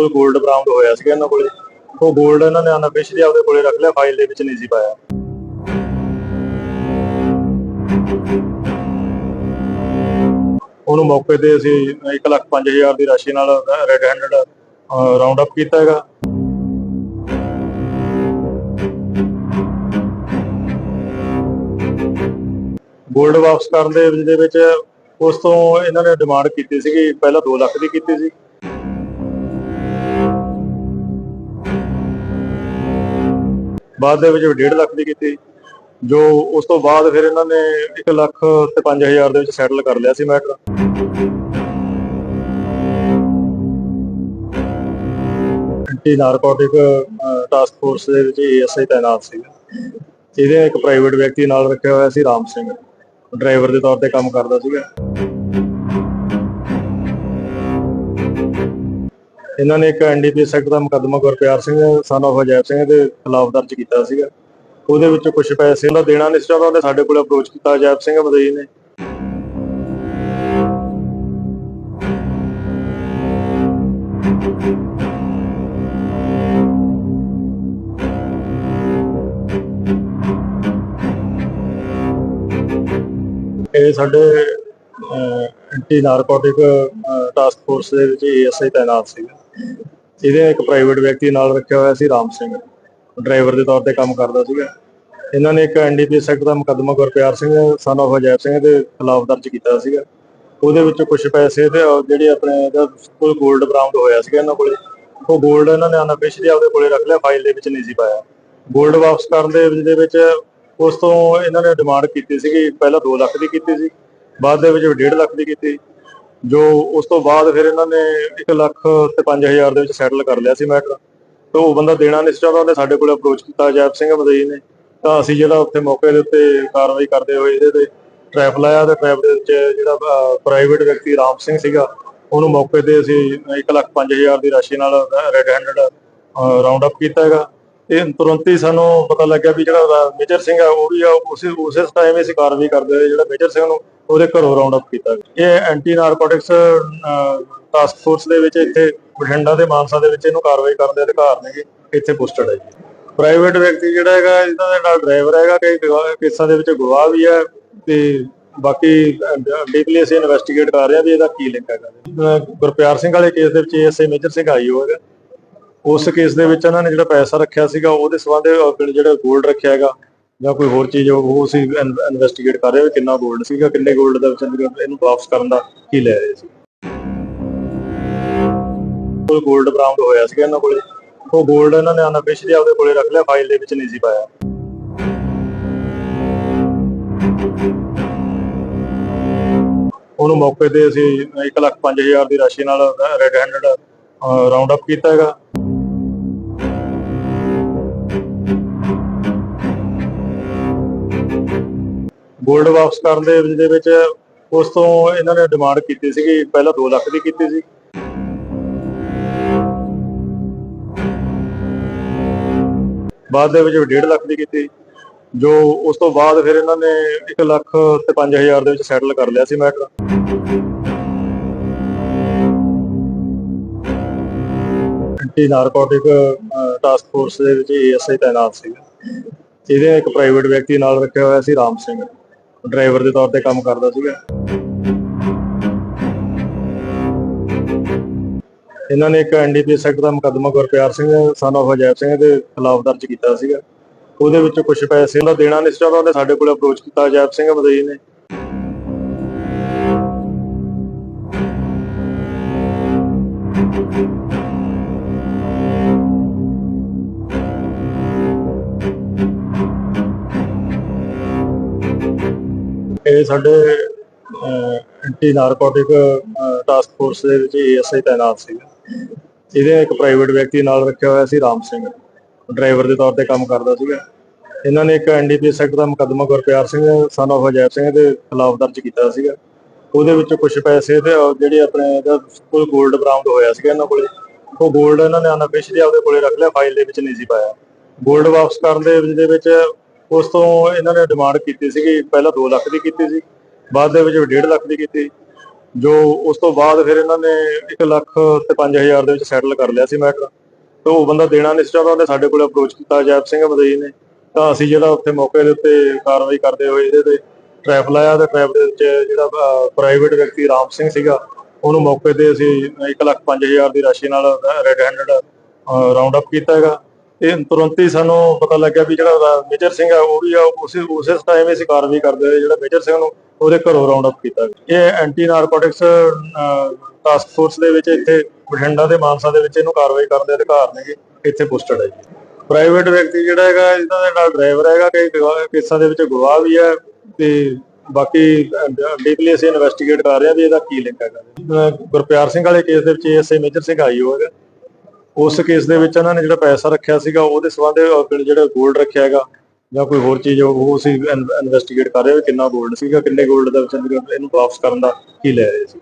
ਕੋਲ 골ਡ ਬਰਾਮਦ ਹੋਇਆ ਸੀਗਾ ਇਹਨਾਂ ਕੋਲੇ। ਉਹ 골ਡ ਇਹਨਾਂ ਨੇ ਅਨਅਫੀਸ਼ੀਅਲੀ ਆਪਦੇ ਕੋਲੇ ਰੱਖ ਲਿਆ ਫਾਈਲ ਦੇ ਵਿੱਚ ਨਹੀਂ ਸੀ ਪਾਇਆ। ਉਹਨੂੰ ਮੌਕੇ ਤੇ ਅਸੀਂ 1 ਲੱਖ 5000 ਦੀ ਰਾਸ਼ੀ ਨਾਲ ਰੈੱਡ ਹੈਂਡਡ ਰਾਉਂਡ ਅਪ ਕੀਤਾ ਹੈਗਾ। 골ਡ ਵਾਪਸ ਕਰਨ ਦੇ ਵਿੱਚ ਉਸ ਤੋਂ ਇਹਨਾਂ ਨੇ ਡਿਮਾਂਡ ਕੀਤੀ ਸੀਗੀ, ਪਹਿਲਾਂ 2 ਲੱਖ ਦੀ ਕੀਤੀ ਸੀ। ਬਾਅਦ ਦੇ ਵਿੱਚ 1.5 ਲੱਖ ਦੀ ਕੀਤੀ। ਜੋ ਉਸ ਤੋਂ ਬਾਅਦ ਫਿਰ ਇਹਨਾਂ ਨੇ 1 ਲੱਖ ਤੇ 5000 ਦੇ ਵਿੱਚ ਸੈਟਲ ਕਰ ਲਿਆ ਸੀ matter anti narcotic task force ਦੇ ਵਿੱਚ ਏਐਸਆਈ ਤਾਇਨਾਤ ਸੀ ਇਹਦੇ ਇੱਕ ਪ੍ਰਾਈਵੇਟ ਵਿਅਕਤੀ ਨਾਲ ਰੱਖਿਆ ਹੋਇਆ ਸੀ ਰਾਮ ਸਿੰਘ। ਡਰਾਈਵਰ ਦੇ ਤੌਰ ਤੇ ਕੰਮ ਕਰਦਾ ਸੀਗਾ। ਇਹਨਾਂ ਨੇ ਇੱਕ ਐਨਡੀਪੀਐਸ ਐਕਟ ਦਾ ਮੁਕੱਦਮਾ ਗੁਰਪਿਆਰ ਸਿੰਘ ਸਨ of ਅਜੈਬ ਸਿੰਘ ਦੇ ਖਿਲਾਫ ਦਰਜ ਕੀਤਾ ਸੀਗਾ। ਉਹਦੇ ਵਿੱਚ ਕੁਝ ਪੈਸੇ ਦਾ ਦੇਣਾ ਨਹੀਂ ਸੀ ਉਹਨੇ ਸਾਡੇ ਕੋਲ ਅਪਰੋਚ ਕੀਤਾ ਅਜੈਬ ਸਿੰਘ ਮਦਈ ਨੇ। ਇਹ ਸਾਡੇ ਐਂਟੀ ਨਾਰਕੋਟਿਕ ਟਾਸਕ ਫੋਰਸ ਦੇ ਵਿੱਚ ਏਐਸਆਈ ਤਾਇਨਾਤ ਸੀਗਾ। ਇਹਦੇ ਇੱਕ ਪ੍ਰਾਈਵੇਟ ਵਿਅਕਤੀ ਨਾਲ ਰੱਖਿਆ ਹੋਇਆ ਸੀ, ਰਾਮ ਸਿੰਘ। ਡਰਾਈਵਰ ਦੇ ਤੌਰ ਤੇ ਕੰਮ ਕਰਦਾ ਸੀਗਾ। ਇਹਨਾਂ ਨੇ ਇੱਕ ਐਨਡੀਪੀਐਸ ਸੈਕਟਰ ਦਾ ਮੁਕੱਦਮਾ ਗੁਰਪਿਆਰ ਸਿੰਘ ਸਨ ਆਫ ਅਜੈਬ ਸਿੰਘ ਦੇ ਖਿਲਾਫ ਦਰਜ ਕੀਤਾ ਸੀਗਾ। ਉਹਦੇ ਵਿੱਚ ਕੁਝ ਪੈਸੇ ਤੇ ਜਿਹੜੇ ਆਪਣੇ ਕੋਈ 골ਡ ਬਰਾਮਦ ਹੋਇਆ ਸੀਗਾ ਇਹਨਾਂ ਕੋਲੇ। ਉਹ 골ਡ ਇਹਨਾਂ ਨੇ ਅਨਅਫੀਸ਼ੀਅਲੀ ਆਪਦੇ ਕੋਲੇ ਰੱਖ ਲਿਆ ਫਾਈਲ ਦੇ ਵਿੱਚ ਨਹੀਂ ਸੀ ਪਾਇਆ। 골ਡ ਵਾਪਸ ਕਰਨ ਦੇ ਦੇ ਵਿੱਚ ਉਸ ਤੋਂ ਇਹਨਾਂ ਨੇ ਡਿਮਾਂਡ ਕੀਤੀ ਸੀਗੀ, ਪਹਿਲਾਂ 2 ਲੱਖ ਦੀ ਕੀਤੀ ਸੀ, ਬਾਅਦ ਦੇ ਵਿੱਚ 1.5 ਲੱਖ ਦੀ ਕੀਤੀ। ਜੋ ਉਸ ਤੋਂ ਬਾਅਦ ਫਿਰ ਇਹਨਾਂ ਨੇ 1 ਲੱਖ ਤੇ 5000 ਦੇ ਵਿੱਚ ਸੈਟਲ ਕਰ ਲਿਆ ਸੀ ਮੈਟਰ ਤੇ ਉਹ ਬੰਦਾ ਦੇਣਾ ਨਹੀਂ ਸੀ ਚਾਹੁੰਦਾ ਉਹਨੇ ਸਾਡੇ ਕੋਲ ਅਪਰੋਚ ਕੀਤਾ, ਜੈਬ ਸਿੰਘ ਮਦਈ ਨੇ। ਤਾਂ ਅਸੀਂ ਜਿਹੜਾ ਉੱਥੇ ਮੌਕੇ ਦੇ ਉੱਤੇ ਕਾਰਵਾਈ ਕਰਦੇ ਹੋਏ ਇਹਦੇ ਤੇ ਟ੍ਰੈਪ ਲਾਇਆ ਤੇ ਟ੍ਰੈਪ ਦੇ ਵਿੱਚ ਜਿਹੜਾ ਪ੍ਰਾਈਵੇਟ ਵਿਅਕਤੀ ਰਾਮ ਸਿੰਘ ਸੀਗਾ, ਉਹਨੂੰ ਮੌਕੇ ਤੇ ਅਸੀਂ 1 ਲੱਖ 5000 ਦੀ ਰਾਸ਼ੀ ਨਾਲ ਰੈੱਡ ਹੈਂਡਡ ਰਾਉਂਡ ਅਪ ਕੀਤਾ ਹੈਗਾ। ਇਹ ਤੁਰੰਤ ਹੀ ਸਾਨੂੰ ਪਤਾ ਲੱਗਿਆ ਵੀ ਜਿਹੜਾ ਮੇਜਰ ਸਿੰਘ ਆ, ਉਹ ਵੀ ਆ, ਉਸੇ ਉਸੇ ਟਾਈਮ ਹੀ ਅਸੀਂ ਕਾਰਵਾਈ ਕਰਦੇ ਹੋਏ ਜਿਹੜਾ ਮੇਜਰ ਸਿੰਘ ਨੂੰ ਉਹਦੇ ਘਰੋਂ ਰਾਉਂਡ ਅਪ ਕੀਤਾ ਗਿਆ। ਇਹ ਐਂਟੀ ਨਾਰਕੋਟਿਕਸ ਟਾਸਕ ਫੋਰਸ ਦੇ ਵਿੱਚ ਇੱਥੇ ਬਠਿੰਡਾ ਤੇ ਮਾਨਸਾ ਦੇ ਵਿੱਚ ਇਹਨੂੰ ਕਾਰਵਾਈ ਕਰਨ ਦੇ ਅਧਿਕਾਰ ਨੇਗੇ ਇੱਥੇ ਪੋਸਟਡ ਹੈ ਜੀ। ਪ੍ਰਾਈਵੇਟ ਵਿਅਕਤੀ ਜਿਹੜਾ ਹੈਗਾ, ਇਹਨਾਂ ਦੇ ਨਾਲ ਡਰਾਈਵਰ ਹੈਗਾ, ਕਈ ਗਵਾਹ- ਕੇਸਾਂ ਦੇ ਵਿੱਚ ਗਵਾਹ ਵੀ ਹੈ ਤੇ ਬਾਕੀ ਡੀਪਲੀ ਅਸੀਂ ਇਨਵੈਸਟੀਗੇਟ ਕਰ ਰਹੇ ਹਾਂ ਵੀ ਇਹਦਾ ਕੀ ਲਿੰਕ ਹੈਗਾ। ਗੁਰਪਿਆਰ ਸਿੰਘ ਵਾਲੇ ਕੇਸ ਦੇ ਵਿੱਚ ਐਸਏ ਮੇਜਰ ਸਿੰਘ ਆਈਓ ਹੈਗਾ ਉਸ ਕੇਸ ਦੇ ਵਿੱਚ ਉਹਨਾਂ ਨੇ ਜਿਹੜਾ ਪੈਸਾ ਰੱਖਿਆ ਸੀਗਾ, ਉਹਦੇ ਸਬੰਧ ਵਿੱਚ ਜਿਹੜਾ 골ਡ ਰੱਖਿਆ ਹੈਗਾ ਜਾਂ ਕੋਈ ਹੋਰ ਚੀਜ਼ ਉਹ ਅਸੀਂ ਇਨਵੈਸਟੀਗੇਟ ਕਰ ਰਹੇ ਹਾਂ ਕਿੰਨਾ 골ਡ ਸੀਗਾ, ਕਿੰਨੇ 골ਡ ਦਾ ਵਿੱਚ ਇਹਨੂੰ ਵਾਪਸ ਕਰਨ ਦਾ ਕੀ ਲੈ ਰਹੇ ਸੀ। ਕੋਈ 골ਡ ਬਰਾਮਦ ਹੋਇਆ ਸੀਗਾ ਇਹਨਾਂ ਕੋਲੇ। ਉਹ 골ਡ ਇਹਨਾਂ ਨੇ ਅਨਅਫੀਸ਼ੀਅਲੀ ਆਪਦੇ ਕੋਲੇ ਰੱਖ ਲਿਆ ਫਾਈਲ ਦੇ ਵਿੱਚ ਨਹੀਂ ਸੀ ਪਾਇਆ। ਉਹਨੂੰ ਮੌਕੇ ਤੇ ਅਸੀਂ 1 ਲੱਖ 5000 ਦੀ ਰਾਸ਼ੀ ਨਾਲ ਰੈੱਡ ਹੈਂਡਡ ਰਾਉਂਡ ਅਪ ਕੀਤਾ ਹੈਗਾ। 골ਡ ਵਾਪਸ ਕਰਨ ਦੇ ਵਿੱਚ ਦੇ ਵਿੱਚ ਉਸ ਤੋਂ ਇਹਨਾਂ ਨੇ ਡਿਮਾਂਡ ਕੀਤੀ ਸੀਗੀ, ਪਹਿਲਾਂ 2 ਲੱਖ ਦੀ ਕੀਤੀ ਸੀ। ਬਾਅਦ ਦੇ ਵਿੱਚ 1.5 ਲੱਖ ਦੀ ਕੀਤੀ। ਜੋ ਉਸ ਤੋਂ ਬਾਅਦ ਫਿਰ ਇਹਨਾਂ ਨੇ 1 ਲੱਖ ਤੇ 5000 ਦੇ ਵਿੱਚ ਸੈਟਲ ਕਰ ਲਿਆ ਸੀ matter anti narcotic task force ਦੇ ਵਿੱਚ ਏਐਸਆਈ ਤਾਇਨਾਤ ਸੀ ਇਹਦੇ ਇੱਕ ਪ੍ਰਾਈਵੇਟ ਵਿਅਕਤੀ ਨਾਲ ਰੱਖਿਆ ਹੋਇਆ ਸੀ ਰਾਮ ਸਿੰਘ। ਡਰਾਈਵਰ ਦੇ ਤੌਰ ਤੇ ਕੰਮ ਕਰਦਾ ਸੀਗਾ। ਇਹਨਾਂ ਨੇ ਇੱਕ ਐਨਡੀਪੀਐਸ ਐਕਟ ਦਾ ਮੁਕੱਦਮਾ ਗੁਰਪਿਆਰ ਸਿੰਘ ਸਨ ਆਫ ਅਜੈਬ ਸਿੰਘ ਦੇ ਖਿਲਾਫ ਦਰਜ ਕੀਤਾ ਸੀਗਾ। ਉਹਦੇ ਵਿੱਚ ਕੁਝ ਪੈਸੇ ਉਹਦਾ ਦੇਣਾ ਨਹੀਂ ਸੀ ਚਾਹੁੰਦਾ ਉਹਨੇ ਸਾਡੇ ਕੋਲ ਅਪਰੋਚ ਕੀਤਾ ਅਜੈਬ ਸਿੰਘ ਮਦਈ ਨੇ। ਇਹ ਸਾਡੇ ਐਂਟੀ ਨਾਰਕੋਟਿਕ ਟਾਸਕ ਫੋਰਸ ਦੇ ਵਿੱਚ ਏਐਸਆਈ ਤਾਇਨਾਤ ਸੀ। ਇਹਦੇ ਇੱਕ ਪ੍ਰਾਈਵੇਟ ਵਿਅਕਤੀ ਨਾਲ ਰੱਖਿਆ ਹੋਇਆ ਸੀ ਰਾਮ ਸਿੰਘ। ਡਰਾਈਵਰ ਦੇ ਤੌਰ ਤੇ ਕੰਮ ਕਰਦਾ ਸੀਗਾ। ਇਹਨਾਂ ਨੇ ਇੱਕ ਐਨਡੀਪੀ ਸੈਕਟਰ ਦਾ ਮੁਕੱਦਮਾ ਗੁਰਪਿਆਰ ਸਿੰਘ ਸਨ ਆਫ ਅਜੈਬ ਸਿੰਘ ਦੇ ਖਿਲਾਫ ਦਰਜ ਕੀਤਾ ਸੀਗਾ। ਉਹਦੇ ਵਿੱਚ ਕੁਝ ਪੈਸੇ ਤੇ ਜਿਹੜੇ ਆਪਣੇ ਦਾ ਕੋਈ 골ਡ ਬਰਾਮਦ ਹੋਇਆ ਸੀਗਾ ਇਹਨਾਂ ਕੋਲੇ। ਉਹ ਗੋਲਡ ਇਹਨਾਂ ਨੇ ਅਨਅਫੀਸ਼ੀਅਲੀ ਆਪਦੇ ਕੋਲੇ ਰੱਖ ਲਿਆ ਫਾਈਲ ਦੇ ਵਿੱਚ ਨਹੀਂ ਸੀ ਪਾਇਆ। ਗੋਲਡ ਵਾਪਸ ਕਰਨ ਦੇ ਵਿੱਚ ਉਸ ਤੋਂ ਇਹਨਾਂ ਨੇ ਡਿਮਾਂਡ ਕੀਤੀ ਸੀਗੀ, ਪਹਿਲਾਂ 2 ਲੱਖ ਦੀ ਕੀਤੀ ਸੀ, ਬਾਅਦ ਦੇ ਵਿੱਚ 1.5 ਲੱਖ ਦੀ ਕੀਤੀ। ਜੋ ਉਸ ਤੋਂ ਬਾਅਦ ਫਿਰ ਇਹਨਾਂ ਨੇ 1 ਲੱਖ ਤੇ 5000 ਦੇ ਵਿੱਚ ਸੈਟਲ ਕਰ ਲਿਆ ਸੀ ਮੈਟਰ ਤੇ। ਉਹ ਬੰਦਾ ਦੇਣਾ ਨਹੀਂ ਸੀ ਚਾਹੁੰਦਾ, ਉਹਨੇ ਸਾਡੇ ਕੋਲ ਅਪਰੋਚ ਕੀਤਾ ਜੈਪ ਸਿੰਘ ਮਦਈ ਨੇ। ਤਾਂ ਅਸੀਂ ਜਿਹੜਾ ਉੱਥੇ ਮੌਕੇ ਦੇ ਉੱਤੇ ਕਾਰਵਾਈ ਕਰਦੇ ਹੋਏ ਇਹਦੇ ਤੇ ਟ੍ਰੈਪ ਲਾਇਆ ਤੇ ਟ੍ਰੈਪ ਦੇ ਵਿੱਚ ਜਿਹੜਾ ਪ੍ਰਾਈਵੇਟ ਵਿਅਕਤੀ ਰਾਮ ਸਿੰਘ ਸੀਗਾ, ਉਹਨੂੰ ਮੌਕੇ ਤੇ ਅਸੀਂ 1 ਲੱਖ 5000 ਦੀ ਰਾਸ਼ੀ ਨਾਲ ਰੈੱਡ ਹੈਂਡਡ ਰਾਉਂਡ ਅਪ ਕੀਤਾ ਹੈਗਾ। ਇਹ ਤੁਰੰਤ ਹੀ ਸਾਨੂੰ ਪਤਾ ਲੱਗਿਆ ਵੀ ਜਿਹੜਾ ਮੇਜਰ ਸਿੰਘ ਆ, ਉਹ ਵੀ ਆ, ਉਸੇ ਉਸੇ ਟਾਈਮ ਹੀ ਅਸੀਂ ਕਾਰਵਾਈ ਕਰਦੇ ਹੋਏ ਜਿਹੜਾ ਮੇਜਰ ਸਿੰਘ ਨੂੰ ਉਹਦੇ ਘਰੋਂ ਰਾਉਂਡ ਅਪ ਕੀਤਾ। ਇਹ ਐਂਟੀ ਨਾਰਕੋਟਿਕਸ ਟਾਸਕ ਫੋਰਸ ਦੇ ਵਿੱਚ ਇੱਥੇ ਬਠਿੰਡਾ ਤੇ ਮਾਨਸਾ ਦੇ ਵਿੱਚ ਇਹਨੂੰ ਕਾਰਵਾਈ ਕਰਨ ਦੇ ਅਧਿਕਾਰ ਨੇਗੇ। ਇੱਥੇ ਪੋਸਟਡ ਹੈ ਜੀ। ਪ੍ਰਾਈਵੇਟ ਵਿਅਕਤੀ ਜਿਹੜਾ ਹੈਗਾ ਇਹਦਾ ਨਾਲ ਡਰਾਈਵਰ ਹੈਗਾ, ਕਈ ਕੇਸਾਂ ਦੇ ਵਿੱਚ ਗਵਾਹ ਵੀ ਹੈ ਤੇ ਬਾਕੀ ਡੀਪਲੀ ਅਸੀਂ ਇਨਵੈਸਟੀਗੇਟ ਕਰ ਰਹੇ ਹਾਂ ਵੀ ਇਹਦਾ ਕੀ ਲਿੰਕ ਹੈਗਾ। ਗੁਰਪਿਆਰ ਸਿੰਘ ਵਾਲੇ ਕੇਸ ਦੇ ਵਿੱਚ ਐਸਏ ਮੇਜਰ ਸਿੰਘ ਆਈ ਹੋਏਗਾ ਉਸ ਕੇਸ ਦੇ ਵਿੱਚ ਉਹਨਾਂ ਨੇ ਜਿਹੜਾ ਪੈਸਾ ਰੱਖਿਆ ਸੀਗਾ, ਉਹਦੇ ਸਬੰਧ ਜਿਹੜਾ ਗੋਲਡ ਰੱਖਿਆ ਹੈਗਾ ਜਾਂ ਕੋਈ ਹੋਰ ਚੀਜ਼, ਉਹ ਅਸੀਂ ਇਨਵੈਸਟੀਗੇਟ ਕਰ ਰਹੇ ਹਾਂ ਕਿੰਨਾ ਗੋਲਡ ਸੀਗਾ, ਕਿੰਨੇ ਗੋਲਡ ਦਾ ਵਿਚਾਰ ਇਹਨੂੰ ਵਾਪਸ ਕਰਨ ਦਾ ਕੀ ਲੈ ਰਹੇ ਸੀ।